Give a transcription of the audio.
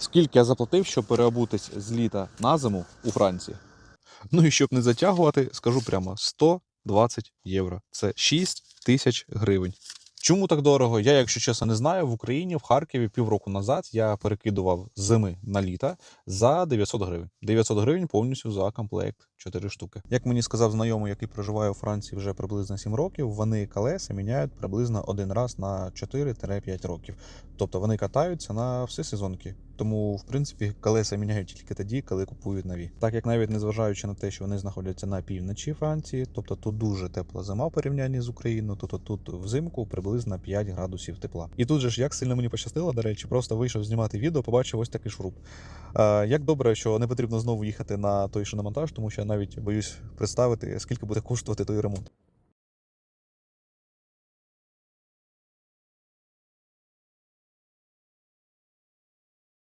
Скільки я заплатив, щоб переобутись з літа на зиму у Франції? Ну і щоб не затягувати, скажу прямо 120 євро. Це 6 тисяч гривень. Чому так дорого? Я, якщо чесно, не знаю. В Україні, в Харкові півроку назад я перекидував зими на літа за 900 гривень. 900 гривень повністю за комплект 4 штуки. Як мені сказав знайомий, який проживає у Франції вже приблизно 7 років, вони колеса міняють приблизно один раз на 4-5 років. Тобто вони катаються на всі сезонки. Тому, в принципі, колеса міняють тільки тоді, коли купують нові. Так як навіть незважаючи на те, що вони знаходяться на півночі Франції, тобто тут дуже тепла зима в порівнянні з Україною, тобто тут взимку приблизно 5 градусів тепла. І тут же ж як сильно мені пощастило, до речі, просто вийшов знімати відео, побачив ось такий шуруп. Як добре, що не потрібно знову їхати на той шиномонтаж, тому що я навіть боюсь представити, скільки буде коштувати той ремонт.